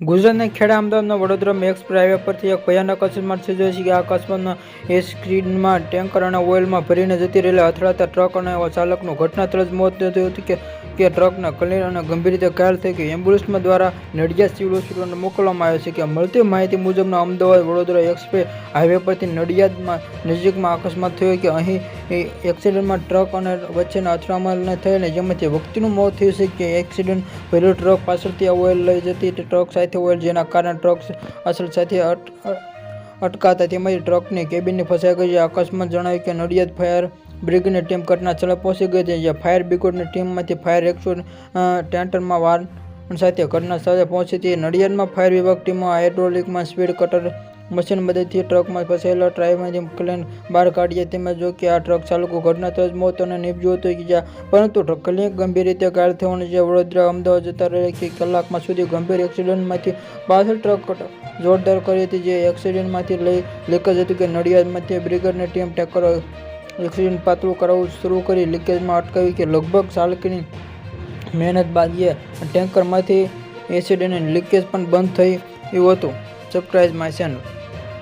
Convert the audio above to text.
ગુજરાતના ખેડા અમદાવાદના Vadodara max highway પરથી એક ભયાનક અકસ્માત સર્જાયો છે કે આ અકસ્માતમાં એ સ્ક્રીનમાં ટેન્કર અને ઓઇલમાં ભરીને જતી રહેલા અથડાતા ટ્રક અને ચાલકનું ઘટના સ્થળે જ મોત થયું હતું કે કે ટ્રકના કલીન અને ગંભીર રીતે ઘાયલ થઈ ગઈ એમ્બ્યુલન્સમાં દ્વારા નડિયાદ સિવિલ હોસ્પિટલને મોકલવામાં આવ્યો છે કે, મળતી માહિતી મુજબના અમદાવાદ વડોદરા એક્સપ્રેસ હાઈવે પરથી નડિયાદમાં નજીકમાં અકસ્માત થયો કે, અહીં એ એક્સિડન્ટમાં ટ્રક અને વચ્ચેના અથડામણને થઈને જેમાંથી વ્યક્તિનું મોત થયું છે કે એક્સિડન્ટ પહેલું ટ્રક પાછળથી ઓઇલ લઈ જતી ટ્રક સાથે ઓઇલ જેના કારણે ટ્રક અસલ સાથે અટકાતા તેમજ ટ્રકની કેબિનની ફસાઈ ગઈ. અકસ્માત જણાવ્યું કે નડિયાદ ફાયર બ્રિગેડની ટીમ ઘટના સ્થળે પહોંચી ગઈ છે જ્યાં ફાયર બ્રિગેડની ટીમમાંથી ફાયર એકસો ટેન્ટરમાં વાહન સાથે ઘટના સ્થળે પહોંચી હતી. નડિયાદમાં ફાયર વિભાગ ટીમો હાઇડ્રોલિકમાં સ્પીડ કટર મશીન મદદથી ટ્રકમાં ફસાયેલા ડ્રાઈવરમાંથી ક્લેન બહાર કાઢ્યા તેમજ જો કે આ ટ્રક ચાલકો ઘટના તરત મોત અને નીપજ્યું હતું ગયા. પરંતુ ટ્રક ક્લિનિક ગંભીર રીતે ઘાયલ થવાનું છે. વડોદરા, અમદાવાદ જતા રહે કે કલાકમાં સુધી ગંભીર એક્સિડન્ટમાંથી પાછળ ટ્રક જોરદાર કરી હતી, જે એક્સિડન્ટમાંથી લઈ લીકેજ હતું કે નડિયાદમાંથી બ્રિગેડની ટીમ ટેકર એક્સિડન્ટ પાતળું કરાવવું શરૂ કરી લીકેજમાં અટકાવી કે લગભગ ચાલકની મહેનત બાદ એ ટેન્કરમાંથી એસિડ અને લીકેજ પણ બંધ થઈ એવું હતું. Subscribe my channel